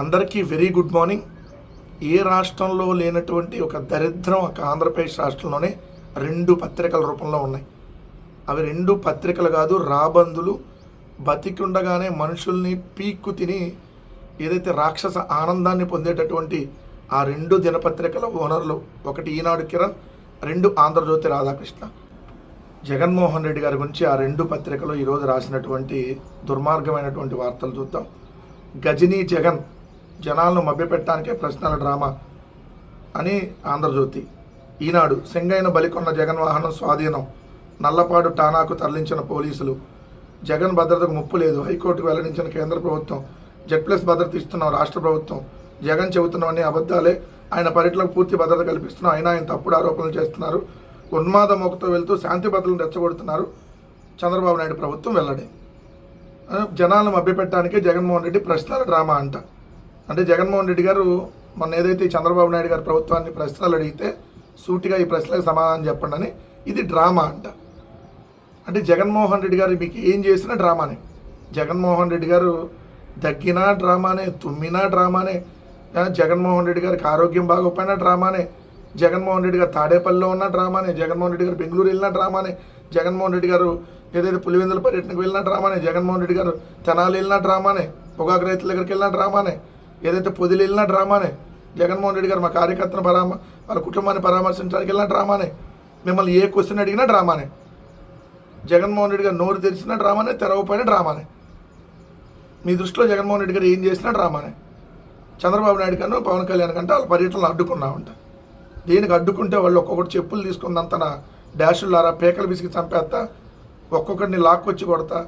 అందరికీ very good morning. ఏ రాష్ట్రంలో లేనటువంటి ఒక దరిద్రం ఒక ఆంధ్రప్రదేశ్ రాష్ట్రంలోనే రెండు పత్రికల రూపంలో ఉన్నాయి. అవి రెండు పత్రికలు కాదు రాబందులు. బతికుండగానే మనుషుల్ని పీక్కు తిని ఏదైతే రాక్షస ఆనందాన్ని పొందేటటువంటి ఆ రెండు దినపత్రికల ఓనర్లు ఒకటి ఈనాడు కిరణ్ రెండు ఆంధ్రజ్యోతి రాధాకృష్ణ. జగన్మోహన్ రెడ్డి గారి గురించి ఆ రెండు పత్రికలు ఈరోజు రాసినటువంటి దుర్మార్గమైనటువంటి వార్తలు చూద్దాం. గజనీ జగన్ జనాలను మభ్యపెట్టడానికే ప్రశ్నల డ్రామా అని ఆంధ్రజ్యోతి. ఈనాడు సెంగైన బలికొన్న జగన్ వాహనం స్వాధీనం. నల్లపాడు టానాకు తరలించిన పోలీసులు. జగన్ భద్రతకు ముప్పు లేదు. హైకోర్టుకు వెల్లడించిన కేంద్ర ప్రభుత్వం. జెడ్ ప్లస్ భద్రత ఇస్తున్నాం రాష్ట్ర ప్రభుత్వం. జగన్ చెబుతున్నవన్నీ అబద్ధాలే. ఆయన పర్యటనకు పూర్తి భద్రత కల్పిస్తున్నాం అయినా ఆయన తప్పుడు ఆరోపణలు చేస్తున్నారు. ఉన్మాద మోకతో వెళ్తూ శాంతి భద్రతను రెచ్చగొడుతున్నారు చంద్రబాబు నాయుడు ప్రభుత్వం వెల్లడి. జనాలను మభ్యపెట్టడానికే జగన్మోహన్ రెడ్డి ప్రశ్నల డ్రామా అంట. అంటే జగన్మోహన్ రెడ్డి గారు మొన్న ఏదైతే చంద్రబాబు నాయుడు గారు ప్రభుత్వాన్ని ప్రశ్నలు అడిగితే సూటిగా ఈ ప్రశ్నలకు సమాధానం చెప్పండి అని ఇది డ్రామా అంట. అంటే జగన్మోహన్ రెడ్డి గారు మీకు ఏం చేసినా డ్రామానే. జగన్మోహన్ రెడ్డి గారు దగ్గినా డ్రామానే తుమ్మినా డ్రామానే. జగన్మోహన్ రెడ్డి గారికి ఆరోగ్యం బాగోపోయినా డ్రామానే. జగన్మోహన్ రెడ్డి గారు తాడేపల్లిలో ఉన్న డ్రామానే. జగన్మోహన్ రెడ్డి గారు బెంగళూరు వెళ్ళిన డ్రామానే. జగన్మోహన్ రెడ్డి గారు ఏదైతే పులివెందుల పర్యటనకు వెళ్ళిన డ్రామానే. జగన్మోహన్ రెడ్డి గారు తెనాలి వెళ్ళిన డ్రామానే. పొగాకు రైతుల దగ్గరికి వెళ్ళిన డ్రామానే. ఏదైతే పొదిలి వెళ్ళిన డ్రామానే. జగన్మోహన్ రెడ్డి గారు మా కార్యకర్తను పరామ వాళ్ళ కుటుంబాన్ని పరామర్శించడానికి వెళ్ళిన డ్రామానే. మిమ్మల్ని ఏ క్వశ్చన్ అడిగినా డ్రామానే. జగన్మోహన్ రెడ్డి గారు నోరు తెరిచిన డ్రామానే తెరవపోయిన డ్రామానే. మీ దృష్టిలో జగన్మోహన్ రెడ్డి గారు ఏం చేసినా డ్రామానే. చంద్రబాబు నాయుడు కన్నా పవన్ కళ్యాణ్ కంటే వాళ్ళ పర్యటనలు అడ్డుకున్నామంట దేనికి అడ్డుకుంటే వాళ్ళు ఒక్కొక్కటి చెప్పులు తీసుకున్నంత నా డాషులారా పేకలు బిసికి చంపేస్తా ఒక్కొక్కడిని లాక్కొచ్చి కొడతా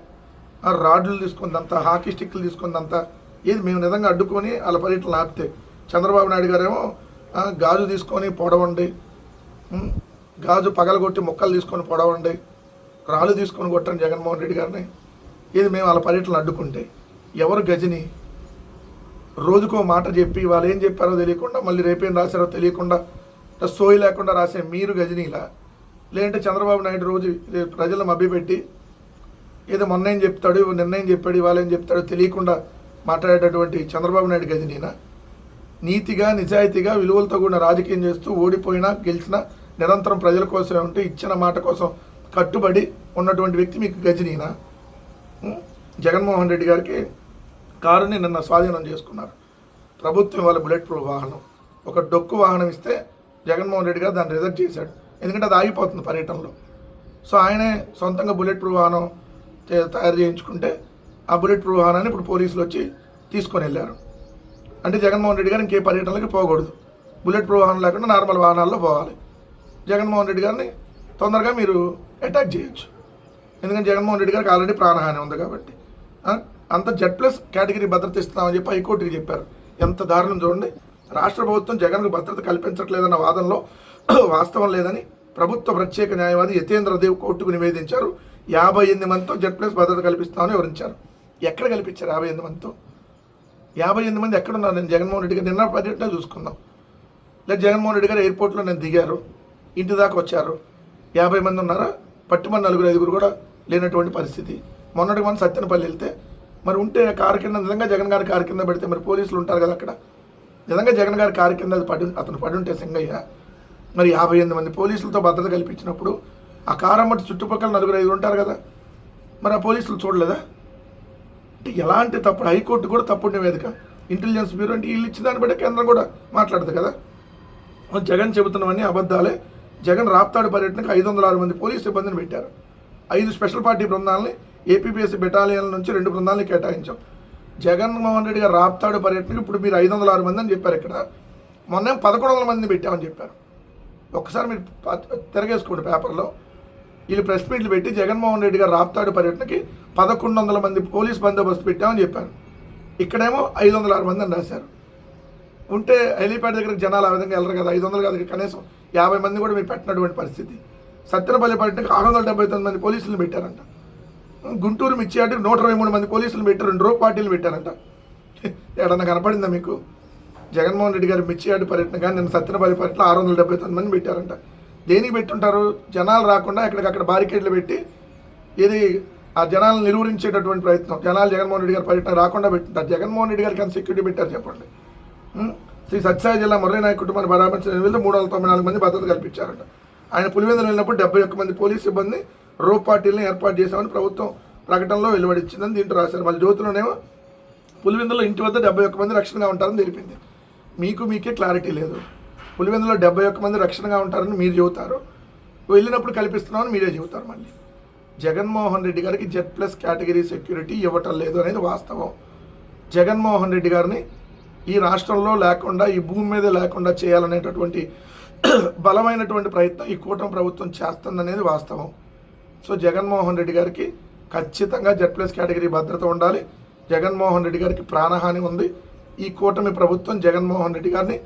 రాడ్లు తీసుకుందంత హాకీ స్టిక్లు తీసుకుందంత ఇది మేము నిజంగా అడ్డుకొని వాళ్ళ పర్యటనలు ఆపితే. చంద్రబాబు నాయుడు గారేమో గాజు తీసుకొని పొడవండి. గాజు పగలగొట్టి మొక్కలు తీసుకొని పొడవండి. రాళ్ళు తీసుకొని కొట్టండి జగన్మోహన్ రెడ్డి గారిని. ఇది మేము వాళ్ళ పర్యటనలు అడ్డుకుంటే. ఎవరు గజని? రోజుకో మాట చెప్పి వాళ్ళు ఏం చెప్పారో తెలియకుండా మళ్ళీ రేపేం రాశారో తెలియకుండా సోయి లేకుండా రాసే మీరు గజనీలా? లేదంటే చంద్రబాబు నాయుడు రోజు ప్రజలను మభ్యపెట్టి ఏదో మొన్న ఏం చెప్తాడు నిర్ణయం చెప్పాడు ఇవాళ ఏం చెప్తాడో తెలియకుండా మాట్లాడేటటువంటి చంద్రబాబు నాయుడు గజనీనా నీతిగా నిజాయితీగా విలువలతో కూడిన రాజకీయం చేస్తూ ఓడిపోయినా గెలిచినా నిరంతరం ప్రజల కోసమే ఉంటే ఇచ్చిన మాట కోసం కట్టుబడి ఉన్నటువంటి వ్యక్తి మీకు గజనీనా జగన్మోహన్ రెడ్డి గారికి కారుని నిన్న స్వాధీనం చేసుకున్నారు. ప్రభుత్వం వాళ్ళ బుల్లెట్ ప్రూఫ్ వాహనం. ఒక డొక్కు వాహనం ఇస్తే జగన్మోహన్ రెడ్డి గారు దాన్ని రిజెక్ట్ చేశాడు. ఎందుకంటే అది ఆగిపోతుంది పర్యటనలో. సో ఆయనే సొంతంగా బుల్లెట్ ప్రూఫ్ వాహనం తయారు చేయించుకుంటే ఆ బుల్లెట్ ప్రూఫ్ వాహనాన్ని ఇప్పుడు పోలీసులు వచ్చి తీసుకొని వెళ్ళారు. అంటే జగన్మోహన్ రెడ్డి గారు ఇంకే పర్యటనలకు పోకూడదు. బుల్లెట్ ప్రూఫ్ వాహనం లేకుండా నార్మల్ వాహనాల్లో పోవాలి. జగన్మోహన్ రెడ్డి గారిని తొందరగా మీరు అటాక్ చేయొచ్చు. ఎందుకంటే జగన్మోహన్ రెడ్డి గారికి ఆల్రెడీ ప్రాణహాని ఉంది కాబట్టి. అంత జెడ్ ప్లస్ కేటగిరీ భద్రత ఇస్తున్నామని చెప్పి హైకోర్టుకి చెప్పారు. ఎంత దారుణం చూడండి. రాష్ట్ర ప్రభుత్వం జగన్కు భద్రత కల్పించట్లేదన్న వాదనలో వాస్తవం లేదని ప్రభుత్వ ప్రత్యేక న్యాయవాది యతేంద్రదేవ్ కోర్టుకు నివేదించారు. యాభై ఎనిమిది మందితో జెడ్ ప్లస్ భద్రత కల్పిస్తామని వివరించారు. ఎక్కడ కల్పించారు? యాభై ఎనిమిది మందితో? యాభై ఎనిమిది మంది ఎక్కడున్నారు? నేను జగన్మోహన్ రెడ్డి గారు నిన్న పర్యటన చూసుకుందాం లేదా జగన్మోహన్ రెడ్డి గారు ఎయిర్పోర్ట్లో నేను దిగారు. ఇంటి దాకా వచ్చారు. యాభై మంది ఉన్నారా? పట్టుమని నలుగురు ఐదుగురు కూడా లేనటువంటి పరిస్థితి. మొన్నటి మనం సత్యనపల్లి వెళ్తే మరి ఉంటే కారు కింద నిజంగా జగన్ గారి కారు కింద పెడితే మరి పోలీసులు ఉంటారు కదా అక్కడ? నిజంగా జగన్ గారి కారు కింద అది పడి అతను పడి ఉంటే సింగయ్య. మరి యాభై ఎనిమిది మంది పోలీసులతో భద్రత కల్పించినప్పుడు ఆ కారం మట్టి చుట్టుపక్కల నలుగురు ఐదుగురు ఉంటారు కదా? మరి ఆ పోలీసులు చూడలేదా? అంటే ఎలాంటి తప్పుడు హైకోర్టు కూడా తప్పుడు నివేదిక. ఇంటెలిజెన్స్ బ్యూరో అంటే వీళ్ళు ఇచ్చిన దాన్ని బట్టి కేంద్రం కూడా మాట్లాడదు కదా. జగన్ చెబుతున్నవన్నీ అబద్ధాలే. జగన్ రాప్తాడు పర్యటనకు ఐదు వందల ఆరు మంది పోలీసు సిబ్బందిని పెట్టారు. ఐదు స్పెషల్ పార్టీ బృందాలని ఏపీపీఎస్సీ బెటాలియన్ల నుంచి రెండు బృందాలని కేటాయించాం. జగన్మోహన్ రెడ్డి గారు రాప్తాడు పర్యటనకు ఇప్పుడు మీరు ఐదు వందల ఆరు మంది అని చెప్పారు ఇక్కడ. మొన్న పదకొండు వందల మందిని పెట్టామని చెప్పారు. ఒక్కసారి మీరు తిరగేసుకోండి పేపర్లో. వీళ్ళు ప్రెస్ మీట్లు పెట్టి జగన్మోహన్ రెడ్డి గారు రాప్తాడు పర్యటనకి పదకొండు వందల మంది పోలీస్ బందోబస్తు పెట్టామని చెప్పారు. ఇక్కడేమో ఐదు వందల ఆరు మంది అని రాశారు. ఉంటే హెలీప్యాడ్ దగ్గరికి జనాలు ఆ విధంగా వెళ్ళరు కదా ఐదు వందలు కాదు కనీసం యాభై మంది కూడా మీరు పెట్టినటువంటి పరిస్థితి. సత్తెనపల్లి పర్యటనకు ఆరు వందల డెబ్బై తొమ్మిది మంది పోలీసులు పెట్టారంట. గుంటూరు మిర్చియాటికి నూట ఇరవై మూడు మంది పోలీసులు పెట్టారు రెండు రోజు పార్టీలు పెట్టారంట. ఎడన్నా కనపడిందా మీకు? జగన్మోహన్ రెడ్డి గారు మిర్చియాటి పర్యటన కానీ నేను సత్యనపల్లి పర్యటన ఆరు వందల డెబ్బై తొమ్మిది మంది పెట్టారంట. దేనికి పెట్టుంటారు? జనాలు రాకుండా ఎక్కడికక్కడ బారికేడ్లు పెట్టి ఇది ఆ జనాలను నిలువరించేటటువంటి ప్రయత్నం. జనాలు జగన్మోహన్ రెడ్డి గారి పర్యటన రాకుండా పెట్టింటారు. జగన్మోహన్ రెడ్డి గారికి ఎంత సెక్యూరిటీ పెట్టారు చెప్పండి. శ్రీ సత్యసాయి జిల్లా మురళీనాయక్ కుటుంబాన్ని పరామర్శించిన వెళ్తే మూడు వందల తొంభై నాలుగు మంది భద్రత కల్పించారట. ఆయన పులివెందులు వెళ్ళినప్పుడు డెబ్బై ఒక్క మంది పోలీస్ సిబ్బంది రో పార్టీలను ఏర్పాటు చేశామని ప్రభుత్వం ప్రకటనలో వెలువడించిందని దీంట్లో రాశారు. మళ్ళీ జ్యోతిలోనేమో పులివెందులో ఇంటి వద్ద డెబ్బై ఒక్క మంది రక్షణగా ఉంటారని తెలిపింది. మీకు మీకే క్లారిటీ లేదు. పులివెందులో డెబ్బై ఒక్క మంది రక్షణగా ఉంటారని మీరు చెబుతారు. వెళ్ళినప్పుడు కల్పిస్తున్నామని మీరే చెబుతారు మళ్ళీ. జగన్మోహన్ రెడ్డి గారికి జెడ్ ప్లస్ కేటగిరీ సెక్యూరిటీ ఇవ్వటం లేదు అనేది వాస్తవం. జగన్మోహన్ రెడ్డి గారిని ఈ రాష్ట్రంలో లేకుండా ఈ భూమి మీద లేకుండా చేయాలనేటటువంటి బలమైనటువంటి ప్రయత్నం ఈ కూటమి ప్రభుత్వం చేస్తుందనేది వాస్తవం. సో జగన్మోహన్ రెడ్డి గారికి ఖచ్చితంగా జెడ్ ప్లస్ కేటగిరీ భద్రత ఉండాలి. జగన్మోహన్ రెడ్డి గారికి ప్రాణహాని ఉంది. ఈ కూటమి ప్రభుత్వం జగన్మోహన్ రెడ్డి గారిని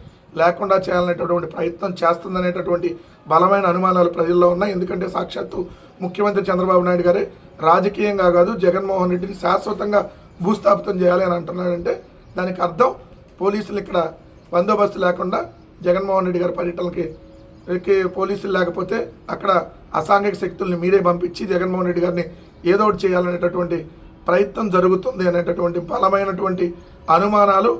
లేకుండా చేయాలనేటటువంటి ప్రయత్నం చేస్తుందనేటటువంటి బలమైన అనుమానాలు ప్రజల్లో ఉన్నాయి. ఎందుకంటే సాక్షాత్తు ముఖ్యమంత్రి చంద్రబాబు నాయుడు గారే రాజకీయంగా కాదు జగన్మోహన్ రెడ్డిని శాశ్వతంగా భూస్థాపితం చేయాలి అని అంటున్నాడంటే దానికి అర్థం పోలీసులు ఇక్కడ బందోబస్తు లేకుండా జగన్మోహన్ రెడ్డి గారి పర్యటనకి పోలీసులు లేకపోతే అక్కడ అసాంఘిక శక్తుల్ని మీరే పంపించి జగన్మోహన్ రెడ్డి గారిని ఏదో ఒకటి చేయాలనేటటువంటి ప్రయత్నం జరుగుతుంది అనేటటువంటి బలమైనటువంటి అనుమానాలు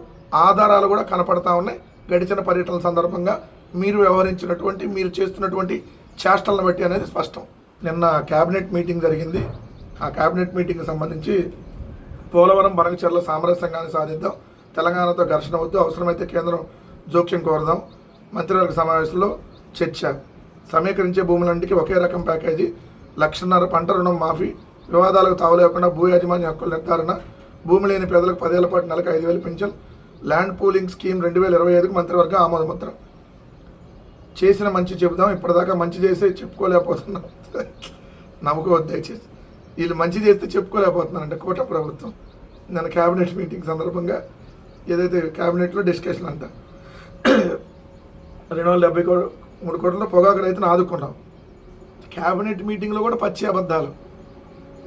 ఆధారాలు కూడా కనపడతా ఉన్నాయి. గడిచిన పర్యటనల సందర్భంగా మీరు వ్యవహరించినటువంటి మీరు చేస్తున్నటువంటి చేష్టలను బట్టి అనేది స్పష్టం. నిన్న కేబినెట్ మీటింగ్ జరిగింది. ఆ కేబినెట్ మీటింగ్కి సంబంధించి పోలవరం బరంగచర్ల సామరస్యంగాన్ని సాధిద్దాం తెలంగాణతో ఘర్షణ వద్దు అవసరమైతే కేంద్రం జోక్యం కోరదాం మంత్రివర్గ సమావేశంలో చర్చ. సమీకరించే భూములంటికి ఒకే రకం ప్యాకేజీ లక్షన్నర పంట రుణం మాఫీ వివాదాలకు తావలేకుండా భూ యాజమాన్య హక్కుల నిర్ధారణ భూమి లేని పేదలకు పదేళ్ళ పాటు నెలకు ఐదు వేలు పెన్షన్ ల్యాండ్ పూలింగ్ స్కీమ్ రెండు వేల ఇరవై ఐదుకు మంత్రివర్గ ఆమోదముద్ర. చేసిన మంచి చెబుదాం ఇప్పటిదాకా మంచి చేస్తే చెప్పుకోలేకపోతున్నాం. నమ్మకవద్దు దయచేసి. వీళ్ళు మంచి చేస్తే చెప్పుకోలేకపోతున్నారంటే కోట ప్రభుత్వం. నేను క్యాబినెట్ మీటింగ్ సందర్భంగా ఏదైతే క్యాబినెట్లో డిస్కషన్ అంట. రెండు వందల డెబ్బై కో- మూడు కోట్ల పొగాకు రైతును ఆదుకున్నాం. క్యాబినెట్ మీటింగ్లో కూడా పచ్చి అబద్ధాలు.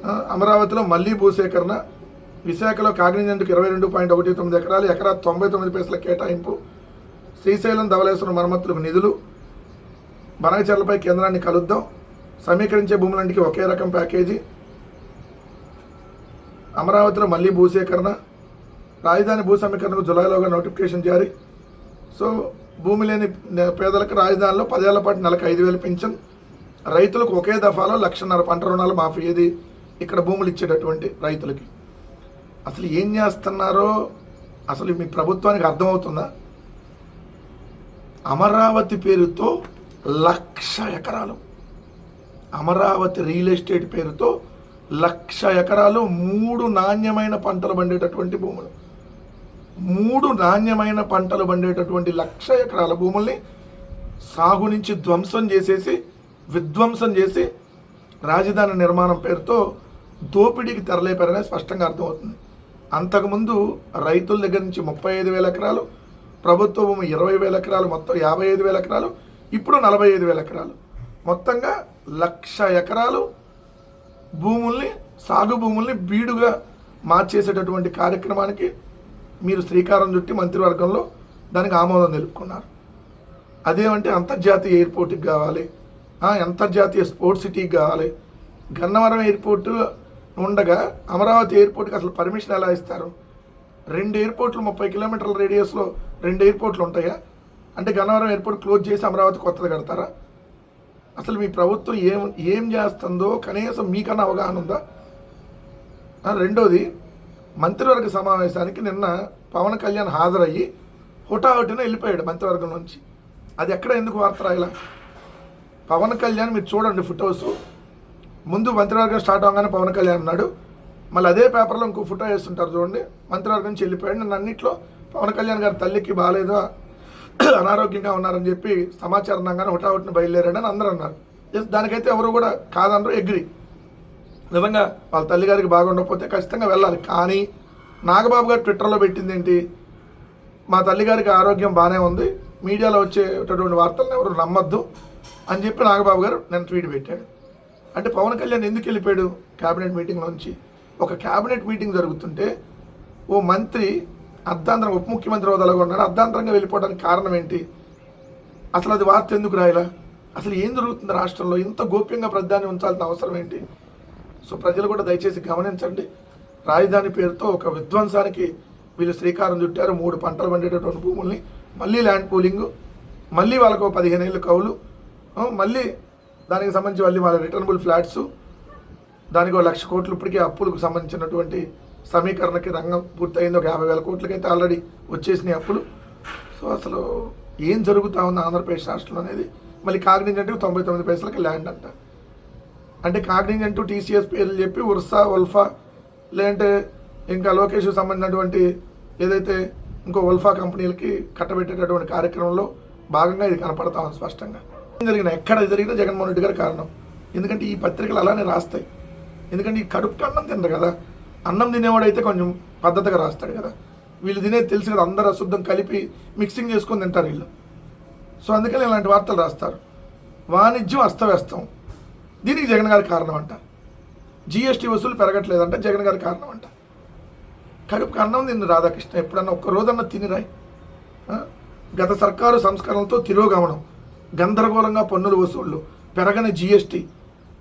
అమరావతిలో మళ్ళీ భూసేకరణ విశాఖలో కాగ్నిజెంట్కి ఇరవై రెండు పాయింట్ ఒకటి తొమ్మిది ఎకరాలు ఎకరా తొంభై తొమ్మిది పైసల కేటాయింపు. శ్రీశైలం ధవలేశ్వరం మరమ్మతులకు నిధులు. బనగచర్లపై కేంద్రాన్ని కలుద్దాం. సమీకరించే భూములంటికి ఒకే రకం ప్యాకేజీ. అమరావతిలో మళ్ళీ భూసేకరణ. రాజధాని భూ సమీకరణకు జులైలోగా నోటిఫికేషన్ జారీ. సో భూమి లేని పేదలకు రాజధానిలో పదేళ్ళ పాటు నెలకు ఐదు వేలు పింఛన్. రైతులకు ఒకే దఫాలో లక్షన్నర పంట రుణాలు మాఫీ ఏది ఇక్కడ భూములు ఇచ్చేటటువంటి రైతులకి. అసలు ఏం చేస్తున్నారో అసలు మీ ప్రభుత్వానికి అర్థమవుతుందా? అమరావతి పేరుతో లక్ష ఎకరాలు. అమరావతి రియల్ ఎస్టేట్ పేరుతో లక్ష ఎకరాలు మూడు నాణ్యమైన పంటలు పండేటటువంటి భూములు. మూడు నాణ్యమైన పంటలు పండేటటువంటి లక్ష ఎకరాల భూముల్ని సాగు నుంచి ధ్వంసం చేసేసి విధ్వంసం చేసి రాజధాని నిర్మాణం పేరుతో దోపిడీకి తెరలేపారనేది స్పష్టంగా అర్థమవుతుంది. అంతకుముందు రైతుల దగ్గర నుంచి ముప్పై ఐదు వేల ఎకరాలు ప్రభుత్వ భూమి ఇరవై వేల ఎకరాలు మొత్తం యాభై ఐదు వేల ఎకరాలు ఇప్పుడు నలభై ఐదు వేల ఎకరాలు. మొత్తంగా లక్ష ఎకరాలు భూముల్ని సాగు భూముల్ని బీడుగా మార్చేసేటటువంటి కార్యక్రమానికి మీరు శ్రీకారం చుట్టి మంత్రివర్గంలో దానికి ఆమోదం తెలుపుకున్నారు. అదేమంటే అంతర్జాతీయ ఎయిర్పోర్ట్కి కావాలి అంతర్జాతీయ స్పోర్ట్స్ సిటీకి కావాలి గన్నవరం ఎయిర్పోర్ట్ ఉండగా అమరావతి ఎయిర్పోర్ట్కి అసలు పర్మిషన్ ఎలా ఇస్తారు? రెండు ఎయిర్పోర్ట్లు ముప్పై కిలోమీటర్ల రేడియస్లో రెండు ఎయిర్పోర్ట్లు ఉంటాయా? అంటే గన్నవరం ఎయిర్పోర్ట్ క్లోజ్ చేసి అమరావతి కొత్తది కడతారా? అసలు మీ ప్రభుత్వం ఏం ఏం చేస్తుందో కనీసం మీకన్నా అవగాహన ఉందా? రెండోది మంత్రివర్గ సమావేశానికి నిన్న పవన్ కళ్యాణ్ హాజరయ్యి హుటాహుటిన వెళ్ళిపోయాడు మంత్రివర్గం నుంచి. అది ఎక్కడ ఎందుకు వార్త రాయలా? పవన్ కళ్యాణ్ మీరు చూడండి ఫొటోస్. ముందు మంత్రివర్గం స్టార్ట్ అవగానే పవన్ కళ్యాణ్ ఉన్నాడు. మళ్ళీ అదే పేపర్లో ఇంకో ఫోటో వేస్తుంటారు చూడండి. మంత్రివర్గం నుంచి వెళ్ళిపోయాడు. నన్ను అన్నింటిలో పవన్ కళ్యాణ్ గారి తల్లికి బాగాలేదు అనారోగ్యంగా ఉన్నారని చెప్పి సమాచారం రాగానే హుటాహుటిని బయలుదేరాడని అందరూ అన్నారు. దానికైతే ఎవరు కూడా కాదనరు ఎగ్రి నిజంగా వాళ్ళ తల్లిగారికి బాగుండకపోతే ఖచ్చితంగా వెళ్ళాలి. కానీ నాగబాబు గారు ట్విట్టర్లో పెట్టింది ఏంటి? మా తల్లిగారికి ఆరోగ్యం బాగానే ఉంది. మీడియాలో వచ్చేటటువంటి వార్తలను ఎవరు నమ్మద్దు అని చెప్పి నాగబాబు గారు నేను ట్వీట్ పెట్టాడు. అంటే పవన్ కళ్యాణ్ ఎందుకు వెళ్ళిపోయాడు క్యాబినెట్ మీటింగ్లోంచి ఒక క్యాబినెట్ మీటింగ్ జరుగుతుంటే ఓ మంత్రి అర్ధాంతరం ఉప ముఖ్యమంత్రి హోదాలో ఉన్నాడు అర్ధాంతరంగా వెళ్ళిపోవడానికి కారణం ఏంటి? అసలు అది వార్త ఎందుకు రాయలా అసలు ఏం జరుగుతుంది రాష్ట్రంలో? ఇంత గోప్యంగా ప్రధాని ఉంచాల్సిన అవసరం ఏంటి? సో ప్రజలు కూడా దయచేసి గమనించండి. రాజధాని పేరుతో ఒక విధ్వంసానికి వీళ్ళు శ్రీకారం చుట్టారు. మూడు పంటలు పండేటటువంటి భూముల్ని. మళ్ళీ ల్యాండ్ పూలింగ్ మళ్ళీ వాళ్ళకు ఒక పదిహేను ఏళ్ళు కవులు మళ్ళీ దానికి సంబంధించి మళ్ళీ వాళ్ళ రిటర్నబుల్ ఫ్లాట్స్ దానికి ఒక లక్ష కోట్లు ఇప్పటికే అప్పులకు సంబంధించినటువంటి సమీకరణకి రంగం పూర్తయింది. ఒక యాభై వేల కోట్లకైతే ఆల్రెడీ వచ్చేసినాయి అప్పులు. సో అసలు ఏం జరుగుతా ఉంది ఆంధ్రప్రదేశ్ రాష్ట్రంలో అనేది మళ్ళీ కాగ్నిజెంట్కి తొంభై తొమ్మిది పైసలకి ల్యాండ్ అంట. అంటే కాగ్నిజెంట్ టీసీఎస్ పేర్లు చెప్పి ఉర్సా ఉల్ఫా లేదంటే ఇంకా లోకేష్ సంబంధించినటువంటి ఏదైతే ఇంకో ఉల్ఫా కంపెనీలకి కట్టబెట్టేటటువంటి కార్యక్రమంలో భాగంగా ఇది కనపడతా ఉంది స్పష్టంగా. జరిగిన ఎక్కడ జరిగినా జగన్మోహన్ రెడ్డి గారు కారణం. ఎందుకంటే ఈ పత్రికలు అలానే రాస్తాయి. ఎందుకంటే ఈ కడుపుకి అన్నం తినరు కదా. అన్నం తినేవాడైతే కొంచెం పద్ధతిగా రాస్తాడు కదా. వీళ్ళు తినేది తెలుసు కదా అందరూ అశుద్ధం కలిపి మిక్సింగ్ చేసుకొని తింటారు వీళ్ళు. సో అందుకని ఇలాంటి వార్తలు రాస్తారు. వాణిజ్యం అస్తవ్యస్తం. దీనికి జగన్ గారి కారణం అంట జిఎస్టీ వసూలు పెరగట్లేదంట జగన్ గారి కారణం అంట కడుపుకి అన్నం తింది రాధాకృష్ణ ఎప్పుడన్నా ఒక్క రోజన్నా తినిరాయి. గత సర్కారు సంస్కరణలతో తిరోగమనం. గందరగోళంగా పన్నుల వసూళ్ళు పెరగని జీఎస్టీ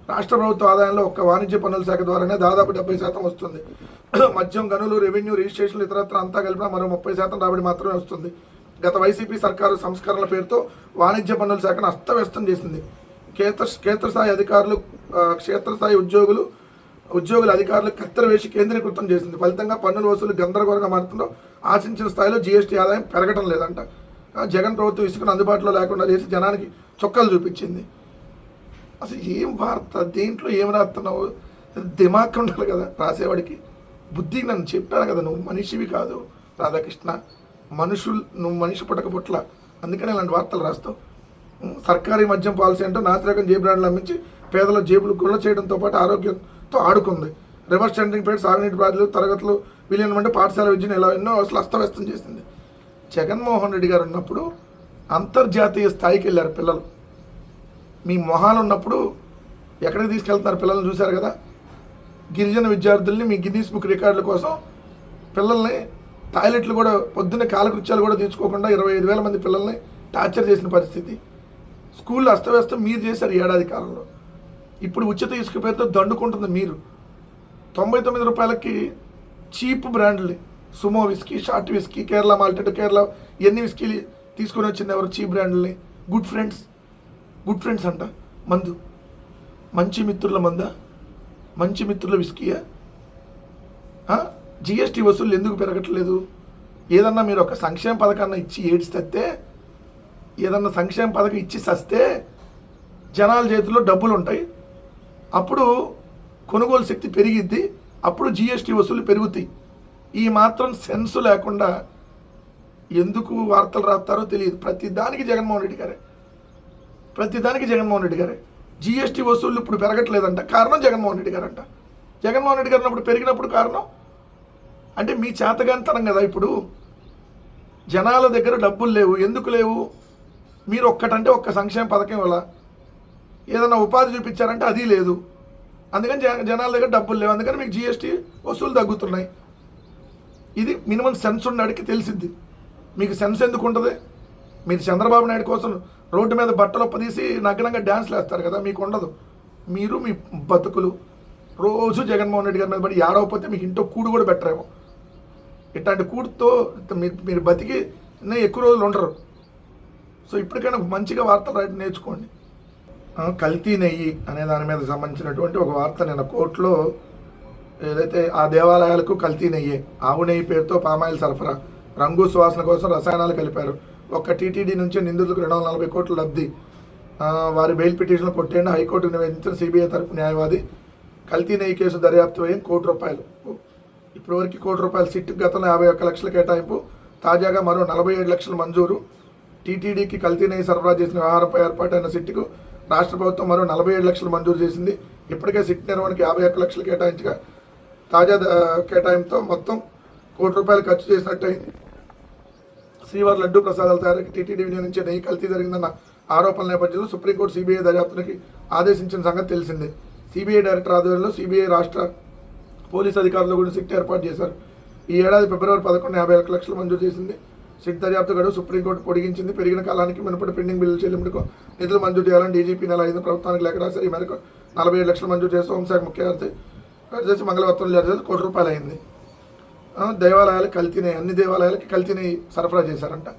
రాష్ట్ర ప్రభుత్వ ఆదాయంలో ఒక్క వాణిజ్య పన్నుల శాఖ ద్వారానే దాదాపు డెబ్బై శాతం వస్తుంది. మద్యం గనులు రెవెన్యూ రిజిస్ట్రేషన్లు ఇతరత్ర అంతా కలిపిన మరో ముప్పై శాతం రాబడి మాత్రమే వస్తుంది. గత వైసీపీ సర్కారు సంస్కరణల పేరుతో వాణిజ్య పన్నుల శాఖను అస్తవ్యస్తం చేసింది. కేంద్ర క్షేత్రస్థాయి అధికారులు క్షేత్రస్థాయి ఉద్యోగులు ఉద్యోగుల అధికారులు కత్తెర వేసి కేంద్రీకృతం చేసింది. ఫలితంగా పన్నుల వసూలు గందరగోళంగా మారుతుండో ఆశించిన స్థాయిలో జీఎస్టీ ఆదాయం పెరగడం లేదంట. జగన్ ప్రభుత్వం ఇసుకను అందుబాటులో లేకుండా చేసి జనానికి చొక్కాలు చూపించింది. అసలు ఏం వార్త? దేంట్లో ఏం రాస్తున్నావు? దిమాక్ ఉండాలి కదా రాసేవాడికి. బుద్ధి నన్ను చెప్పాను కదా నువ్వు మనిషివి కాదు రాధాకృష్ణ. మనుషులు నువ్వు మనిషి పుట్టకపుట్ల అందుకనే ఇలాంటి వార్తలు రాస్తావు. సర్కారీ మద్యం పాలసీ అంటే నాసిరకం జే బ్రాండ్లు అమ్మించి పేదల జేబులు గుళ్ళ చేయడంతో పాటు ఆరోగ్యంతో ఆడుకుంది. రివర్స్ టెండరింగ్ పేరు సాగునీటి బాధ్యులు తరగతులు విలీనం అంటే పాఠశాల విద్యను ఎలా ఎన్నో అసలు అస్తవ్యస్తం చేసింది. జగన్మోహన్ రెడ్డి గారు ఉన్నప్పుడు అంతర్జాతీయ స్థాయికి వెళ్ళారు పిల్లలు. మీ మొహాలు ఉన్నప్పుడు ఎక్కడికి తీసుకెళ్తున్నారు పిల్లల్ని చూశారు కదా? గిరిజన విద్యార్థుల్ని మీ గిన్నీస్ బుక్ రికార్డుల కోసం పిల్లల్ని టాయిలెట్లు కూడా పొద్దున్నే కాలకృత్యాలు కూడా తీర్చుకోకుండా ఇరవై ఐదు వేల మంది పిల్లల్ని టార్చర్ చేసిన పరిస్థితి. స్కూల్లో అస్తవ్యస్తం మీరు చేశారు ఏడాది కాలంలో. ఇప్పుడు ఉచిత ఇసుక పేరుతో దండుకుంటుంది మీరు. తొంభై తొమ్మిది రూపాయలకి చీప్ బ్రాండ్లు Sumo whisky short whisky Kerala malted Kerala ఎన్ని విస్కీలు తీసుకొని వచ్చింది ఎవరు? చీప్ బ్రాండ్ని గుడ్ ఫ్రెండ్స్. గుడ్ ఫ్రెండ్స్ అంట. మందు. మంచి మిత్రుల మంద? మంచి మిత్రుల విస్కీయా? జిఎస్టీ వసూలు ఎందుకు పెరగట్లేదు? ఏదన్నా మీరు ఒక సంక్షేమ పథకాన్ని ఇచ్చి ఏడిస్తే ఏదన్నా సంక్షేమ పథకం ఇచ్చి సస్తే జనాల చేతిలో డబ్బులు ఉంటాయి. అప్పుడు కొనుగోలు శక్తి పెరిగిద్ది. అప్పుడు జిఎస్టీ వసూలు పెరుగుతాయి. ఈ మాత్రం సెన్స్ లేకుండా ఎందుకు వార్తలు రాస్తారో తెలియదు. ప్రతి దానికి జగన్మోహన్ రెడ్డి గారే. ప్రతి దానికి జగన్మోహన్ రెడ్డి గారే. జిఎస్టీ వసూళ్ళు ఇప్పుడు పెరగట్లేదంట. కారణం జగన్మోహన్ రెడ్డి గారంట. జగన్మోహన్ రెడ్డి గారు అప్పుడు పెరిగినప్పుడు కారణం? అంటే మీ చేతగానితనం కదా ఇప్పుడు. జనాల దగ్గర డబ్బులు లేవు. ఎందుకు లేవు? మీరు ఒక్కటంటే ఒక్క సంక్షేమ పథకం వల్ల ఏదైనా ఉపాధి చూపించారంటే అది లేదు. అందుకని జనాల దగ్గర డబ్బులు లేవు. అందుకని మీకు జిఎస్టీ వసూలు తగ్గుతున్నాయి. ఇది మినిమం సెన్స్ ఉన్నడికి తెలిసిద్ది. మీకు సెన్స్ ఎందుకు ఉంటుంది? మీరు చంద్రబాబు నాయుడు కోసం రోడ్డు మీద బట్టలు ఒప్పదీసి నగ్నంగా డ్యాన్స్లు వేస్తారు కదా మీకు ఉండదు. మీరు మీ బతుకులు రోజు జగన్మోహన్ రెడ్డి గారి మీద పడి ఏడవపోతే మీకు ఇంట్లో కూడు కూడా బెటరేమో ఇట్లాంటి కూడుతో మీరు మీరు బతికి ఎక్కువ రోజులు ఉండరు. సో ఇప్పటికైనా మంచిగా వార్తలు రాయడం నేర్చుకోండి. కల్తీ నెయ్యి అనే దాని మీద సంబంధించినటువంటి ఒక వార్త నిన్న కోర్టులో ఏదైతే ఆ దేవాలయాలకు కల్తీ నెయ్యి ఆవు నెయ్యి పేరుతో పామాయిల్ సరఫరా రంగు సువాసన కోసం రసాయనాలు కలిపారు. ఒక్క టీటీడీ నుంచి నిందితులకు రెండు వందల నలభై కోట్ల లబ్ధి. వారి బెయిల్ పిటిషన్లు కొట్టేయండి. హైకోర్టు నివేదించిన సిబిఐ తరపు న్యాయవాది కల్తీ నెయ్యి కేసు దర్యాప్తు వ్యయం కోటి రూపాయలు. ఇప్పటివరకు కోటి రూపాయల సిట్టు గతంలో యాభై ఒక్క లక్షల కేటాయింపు తాజాగా మరో నలభై ఏడు లక్షల మంజూరు. టీటీడీకి కల్తీ నెయ్యి సరఫరా చేసిన వ్యవహారంపై ఏర్పాటైన సిట్టుకు రాష్ట్ర ప్రభుత్వం మరో నలభై ఏడు లక్షలు మంజూరు చేసింది. ఇప్పటికే సిట్ నిర్వహణకు యాభై ఒక్క లక్షలు కేటాయించగా తాజా కేటాయింపుతో మొత్తం కోటి రూపాయలు ఖర్చు చేసినట్టయింది. శ్రీవారి లడ్డూ ప్రసాదాల తయారీకి టీటీడీ వినియోగించే నెయ్యి కల్తీ జరిగిందన్న ఆరోపణల నేపథ్యంలో సుప్రీంకోర్టు సిబిఐ దర్యాప్తునికి ఆదేశించిన సంగతి తెలిసిందే. సిబిఐ డైరెక్టర్ ఆధ్వర్యంలో సిబిఐ రాష్ట్ర పోలీస్ అధికారులు కూడా సిట్ ఏర్పాటు చేశారు. ఈ ఏడాది ఫిబ్రవరి పదకొండు యాభై ఒక లక్షలు మంజూరు చేసింది. సిట్ దర్యాప్తు గడువు సుప్రీంకోర్టు పొడిగించింది. పెరిగిన కాలానికి మునుపటి పెండింగ్ బిల్లులు చెల్లింపుకు నిధులు మంజూరు చేయాలని డీజీపీ నెల ఐదు ప్రభుత్వానికి లేఖ రాశారు. ఈ మేరకు నలభై ఏడు లక్షలు మంజూరు చేస్తూ హోంశాఖ ముఖ్యమంత్రి చేసి మంగళవార్తలు జారీ చేసి కోటి రూపాయలు అయింది దేవాలయాలు కల్తీనే అన్ని దేవాలయాలకి కల్తీని సరఫరా చేశారంట.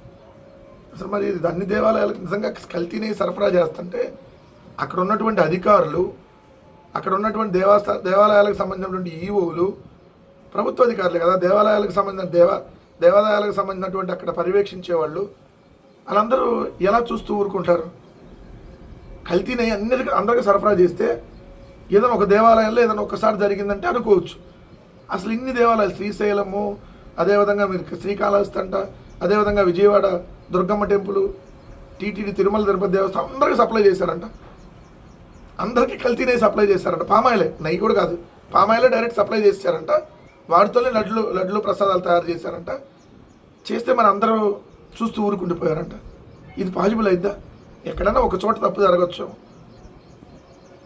అసలు మరి ఇది అన్ని దేవాలయాలకు నిజంగా కల్తీని సరఫరా చేస్తుంటే అక్కడ ఉన్నటువంటి అధికారులు అక్కడ ఉన్నటువంటి దేవస్థ దేవాలయాలకు సంబంధించినటువంటి ఈవోలు ప్రభుత్వ అధికారులు కదా దేవాలయాలకు సంబంధించిన దేవా దేవాలయాలకు సంబంధించినటువంటి అక్కడ పర్యవేక్షించే వాళ్ళు వాళ్ళందరూ ఎలా చూస్తూ ఊరుకుంటారు? కల్తీని అన్ని అందరికీ సరఫరా చేస్తే ఏదైనా ఒక దేవాలయంలో ఏదైనా ఒక్కసారి జరిగిందంటే అనుకోవచ్చు. అసలు ఇన్ని దేవాలయాలు శ్రీశైలము అదేవిధంగా మీరు శ్రీకాళహస్తి అంట అదేవిధంగా విజయవాడ దుర్గమ్మ టెంపుల్ టీటీడీ తిరుమల తిరుపతి దేవస్థానం అందరికీ సప్లై చేశారంట. అందరికీ కల్తీనే సప్లై చేశారంట. పామాయిలే నెయ్యి కూడా కాదు. పామాయిలే డైరెక్ట్ సప్లై చేశారంట. వాటితోనే లడ్లు లడ్లు ప్రసాదాలు తయారు చేశారంట. చేస్తే మన అందరూ చూస్తూ ఊరుకుండిపోయారంట. ఇది పాజిబుల్ అయిద్దా? ఎక్కడైనా ఒక చోట తప్పు జరగచ్చు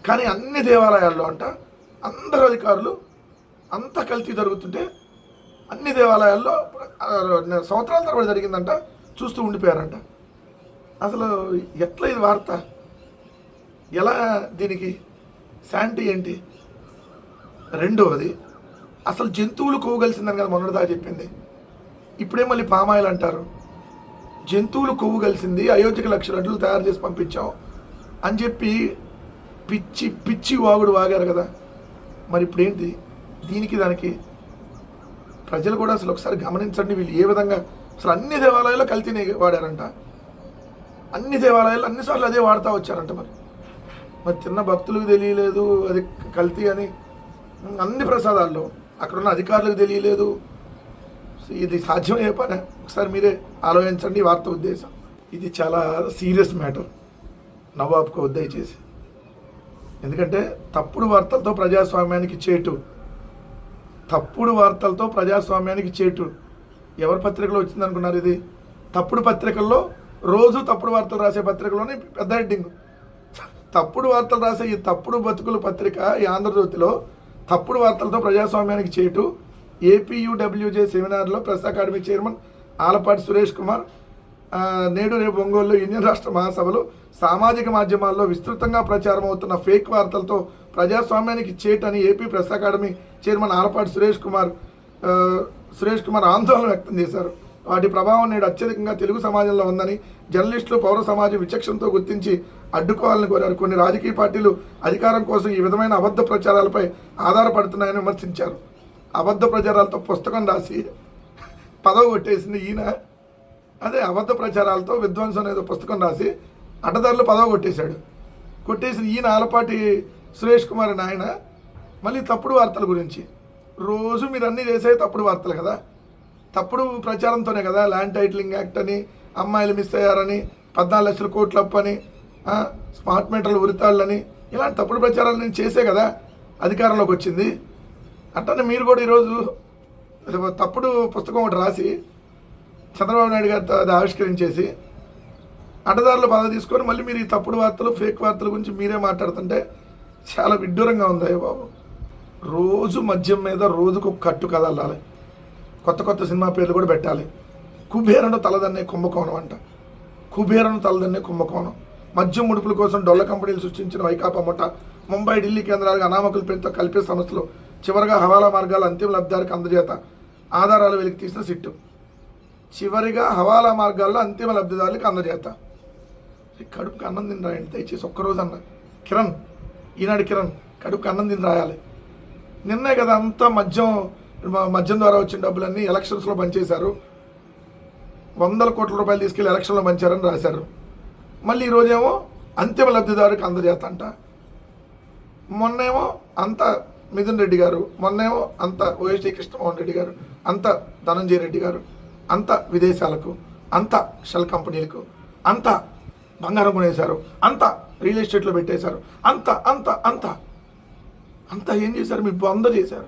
కానీ అన్ని దేవాలయాల్లో అంట అందరు అధికారులు అంత కల్తీ జరుగుతుంటే అన్ని దేవాలయాల్లో సంవత్సరాల తరబడి జరిగిందంట చూస్తూ ఉండిపోయారంట. అసలు ఎట్లా ఇది వార్త? ఎలా దీనికి శాంటీ ఏంటి? రెండవది అసలు జంతువులు కొవ్వుగలిసిందని కదా మొన్నటిదాకా చెప్పింది. ఇప్పుడే మళ్ళీ పామాయిల్ అంటారు. జంతువులు కొవ్వు కలిసింది అయోధ్యకు లక్ష లడ్లు తయారు చేసి పంపించాం అని చెప్పి పిచ్చి పిచ్చి వాగుడు వాగారు కదా. మరి ఇప్పుడేంటి? దీనికి దానికి ప్రజలు కూడా అసలు ఒకసారి గమనించండి వీళ్ళు ఏ విధంగా. అసలు అన్ని దేవాలయాల్లో కల్తీనే వాడారంట. అన్ని దేవాలయాల్లో అన్నిసార్లు అదే వాడుతూ వచ్చారంట మరి. మరి తిన్న భక్తులకు తెలియలేదు అది కల్తీ అని అన్ని ప్రసాదాల్లో అక్కడ ఉన్న అధికారులకు తెలియలేదు. ఇది సాధ్యమయ్యే పని? ఒకసారి మీరే ఆలోచించండి వార్త ఉద్దేశం. ఇది చాలా సీరియస్ మ్యాటర్. నవాబ్కు ఉద్దయ ఎందుకంటే తప్పుడు వార్తలతో ప్రజాస్వామ్యానికి చేటు. తప్పుడు వార్తలతో ప్రజాస్వామ్యానికి చేటు. ఎవరి పత్రికలో వచ్చిందనుకున్నారు ఇది? తప్పుడు పత్రికల్లో రోజు తప్పుడు వార్తలు రాసే పత్రికలోనే పెద్ద హెడ్డింగ్. తప్పుడు వార్తలు రాసే ఈ తప్పుడు బతుకుల పత్రిక ఈ ఆంధ్రజ్యోతిలో తప్పుడు వార్తలతో ప్రజాస్వామ్యానికి చేటు. APUWJ సెమినార్లో press academy chairman Alapati Suresh Kumar నేడు రేపు ఒంగోలులో యూనియన్ రాష్ట్ర మహాసభలో సామాజిక మాధ్యమాల్లో విస్తృతంగా ప్రచారం అవుతున్న ఫేక్ వార్తలతో ప్రజాస్వామ్యానికి చేటని AP press academy chairman Alapati Suresh Kumar Suresh Kumar ఆందోళన వ్యక్తం చేశారు. వాటి ప్రభావం నేడు అత్యధికంగా తెలుగు సమాజంలో ఉందని జర్నలిస్టులు పౌర సమాజం విచక్షణతో గుర్తించి అడ్డుకోవాలని కోరారు. కొన్ని రాజకీయ పార్టీలు అధికారం కోసం ఈ విధమైన అబద్ధ ప్రచారాలపై ఆధారపడుతున్నాయని విమర్శించారు. అబద్ధ ప్రచారాలతో పుస్తకం రాసి పదవి కొట్టేసింది ఈయన. అదే అబద్ధ ప్రచారాలతో విధ్వంసం అనేది పుస్తకం రాసి అడ్డదారులు పదవ కొట్టేశాడు. కొట్టేసిన ఈయన ఆలపాటి సురేష్ కుమార్ అని ఆయన మళ్ళీ తప్పుడు వార్తల గురించి. రోజు మీరు అన్నీ చేసే తప్పుడు వార్తలు కదా. తప్పుడు ప్రచారంతోనే కదా ల్యాండ్ టైటిలింగ్ యాక్ట్ అని అమ్మాయిలు మిస్ అయ్యారని పద్నాలుగు లక్షల కోట్లు అప్పని అని స్మార్ట్ మీటర్లు ఉరితాళ్ళని ఇలాంటి తప్పుడు ప్రచారాలు నేను చేసే కదా అధికారంలోకి వచ్చింది. అట్టనే మీరు కూడా ఈరోజు తప్పుడు పుస్తకం ఒకటి రాసి చంద్రబాబు నాయుడు గారితో అది ఆవిష్కరించేసి అడ్డదారులు బాధ తీసుకొని మళ్ళీ మీరు ఈ తప్పుడు వార్తలు ఫేక్ వార్తల గురించి మీరే మాట్లాడుతుంటే చాలా విడ్డూరంగా ఉంది అయ్యో బాబు. రోజు మద్యం మీద రోజుకు కట్టు కథ అల్లాలి. కొత్త కొత్త సినిమా పేర్లు కూడా పెట్టాలి. కుబేరను తలదన్నే కుంభకోణం అంట. కుబేరను తలదన్నే కుంభకోణం. మద్యం ముడుపుల కోసం డొల్ల కంపెనీలు సృష్టించిన వైకాపా ముఠ ముంబై ఢిల్లీ కేంద్రాలకు అనామకుల పేరుతో కల్పే సంస్థలు చివరగా హవాలా మార్గాలు అంతిమ లబ్ధిదారికి అందజేత. ఆధారాలు వెలికి తీసిన సిట్టు. చివరిగా హవాలా మార్గాల్లో అంతిమ లబ్ధిదారులకు అందజేత. కడుపుకి అన్నం తిని రాయండి దయచేసి ఒక్కరోజు అన్న. కిరణ్ ఈనాడు కిరణ్ కడుపుకి అన్నం తిని రాయాలి. నిన్నే కదా అంతా మద్యం మద్యం ద్వారా వచ్చిన డబ్బులన్నీ ఎలక్షన్స్లో పనిచేశారు వందల కోట్ల రూపాయలు తీసుకెళ్ళి ఎలక్షన్లో పంచారని రాశారు. మళ్ళీ ఈరోజేమో అంతిమ లబ్ధిదారుకి అందజేత అంట. మొన్నేమో అంత మిథున్ రెడ్డి గారు మొన్నేమో అంత ఓఎస్టీ కృష్ణమోహన్ రెడ్డి గారు అంత ధనంజయ రెడ్డి గారు అంత విదేశాలకు అంత షెల్ కంపెనీలకు అంత బంగారం కొనేశారు అంత రియల్ ఎస్టేట్లో పెట్టేశారు అంత అంత అంత. అంత ఏం చేశారు? మీ బొంద చేశారు.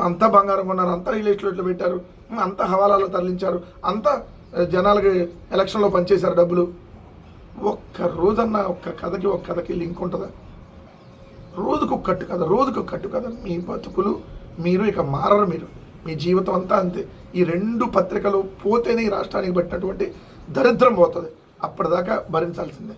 అంతా బంగారం కొన్నారు అంతా రియల్ ఎస్టేట్లో పెట్టారు అంత అంతా హవాలాలో తరలించారు అంతా జనాలకి ఎలక్షన్లో పనిచేశారు డబ్బులు. ఒక్క రోజన్నా ఒక్క కథకి ఒక్క కథకి లింక్ ఉంటుందా? రోజుకు కట్టు కథ రోజుకు ఒక కట్టు కథ. మీ బతుకులు మీరు ఇక మారరు మీరు. మీ జీవితం అంతా అంతే. ఈ రెండు పత్రికలు పోతేనే ఈ రాష్ట్రానికి పెట్టినటువంటి దరిద్రం పోతుంది. అప్పటిదాకా భరించాల్సిందే.